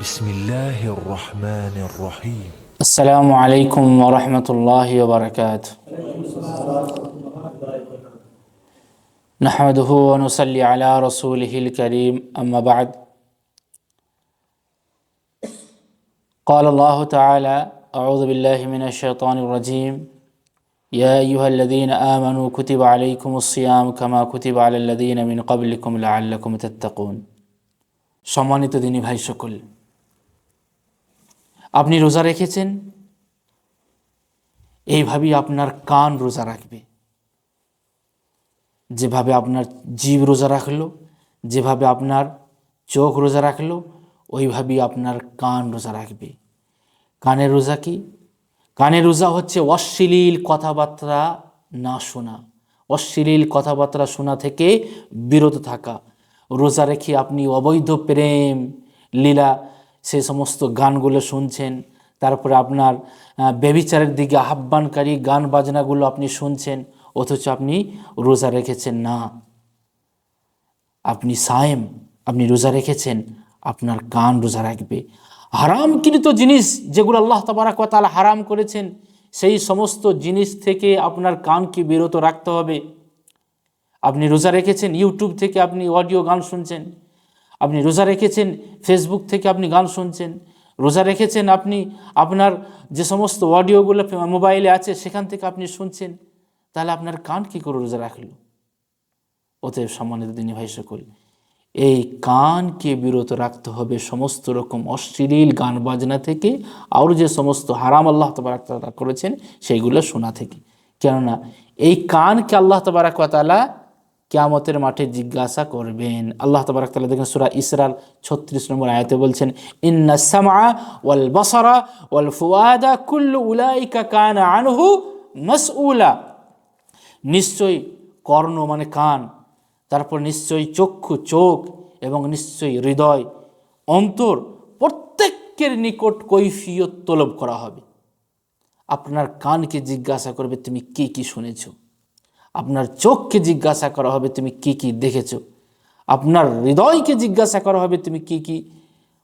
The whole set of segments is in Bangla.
بسم الله الرحمن الرحيم السلام عليكم ورحمة الله وبركاته نحمده ونصلي على رسوله الكريم أما بعد قال الله تعالى أعوذ بالله من الشيطان الرجيم يا أيها الذين آمنوا كتب عليكم الصيام كما كتب على الذين من قبلكم لعلكم تتقون সম্মানিত দিনী ভাই সকল আপনি রোজা রেখেছেন? এইভাবেই আপনার কান রোজা রাখবে। যেভাবে আপনার জীব রোজা রাখল, যেভাবে আপনার চোখ রোজা রাখল, ওইভাবেই আপনার কান রোজা রাখবে। কানের রোজা কি? কানের রোজা হচ্ছে অশ্লীল কথাবার্তা না শোনা। অশ্লীল কথাবার্তা শোনা থেকে বিরত থাকা। রোজা রেখে আপনি অবৈধ প্রেম, লীলা সে সমস্ত গানগুলো শুনছেন। তারপরে আপনার আহ, ব্যভিচারের দিকে আহ্বানকারী গান বাজনাগুলো আপনি শুনছেন অথচ আপনি রোজা রেখেছেন না। আপনি সায়েম আপনি রোজা রেখেছেন আপনার কান রোজা রাখবে। হারাম কিন্তু জিনিস যেগুলো আল্লাহ তবারাক তাআলা হারাম করেছেন সেই সমস্ত জিনিস থেকে আপনার কানকে বিরত রাখতে হবে। আপনি রোজা রেখেছেন ইউটিউব থেকে আপনি অডিও গান শুনছেন আপনি রোজা রেখেছেন ফেসবুক থেকে আপনি গান শুনছেন, রোজা রেখেছেন আপনি, আপনার যে সমস্ত অডিওগুলো মোবাইলে আছে, সেখান থেকে আপনি শুনছেন, তাহলে আপনার কান কী করে রোজা রাখল? অতএব সম্মানিত দিনী ভাই সকল, এই কানকে বিরত রাখতে হবে সমস্ত রকম অশ্লীল গান বাজনা থেকে, আর যে সমস্ত হারাম আল্লাহ তবারাক তাআলা করেছেন, সেইগুলো শোনা থেকে। কেননা, এই কানকে আল্লাহ তবারাক ওয়া তাআলা কিয়ামতের মাঠে জিজ্ঞাসা করবেন। আল্লাহ তবারাক তাআলা দেখেন সুরা ইসরাল ছত্রিশ নম্বর আয়তে বলছেন, ইন্না সামআ ওয়াল বাসারা ওয়াল ফুয়াদা কুল্লু উলাইকা কানা আনহু মাসউলা। নিশ্চয়ই কর্ণ মানে কান, তারপর নিশ্চয়ই চক্ষু, চোখ এবং নিশ্চয়ই হৃদয়, অন্তর প্রত্যেকের নিকট কৈফিয়ত তলব করা হবে। আপনার কানকে জিজ্ঞাসা করবে, তুমি কি কি শুনেছ? আপনার চোখকে জিজ্ঞাসা করা হবে, তুমি কি কি দেখেছ? আপনার হৃদয়কে জিজ্ঞাসা করা হবে, তুমি কি কি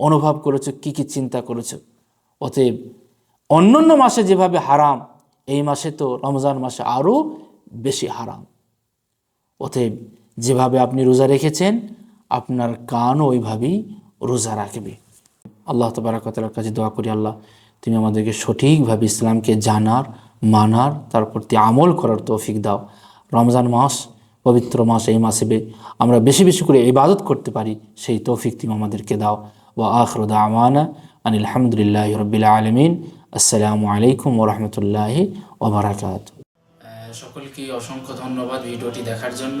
অনুভব করেছ? কি কি চিন্তা করেছ? অতএব অন্যান্য মাসে যেভাবে হারাম, এই মাসে তো রমজান মাসে আরও বেশি হারাম। অতএব যেভাবে আপনি রোজা রেখেছেন, আপনার কানও ওইভাবেই রোজা রাখবে। আল্লাহ তবরাকতালার কাছে দোয়া করি, আল্লাহ, তুমি আমাদেরকে সঠিকভাবে ইসলামকে জানার, মানার, তার প্রতি আমল করার তৌফিক দাও। রমজান মাস, পবিত্র মাস এই মাসে আমরা বেশি বেশি করে ইবাদত করতে পারি। সেই তৌফিক তুমি আমাদেরকে দাও। ও আখরুদা আমানা আনিল হামদুলিল্লাহ রবিল আলমিন। আসসালামু আলাইকুম ওরহমতুল্লাহি ওবরাকাত সকলকে অসংখ্য ধন্যবাদ ভিডিওটি দেখার জন্য।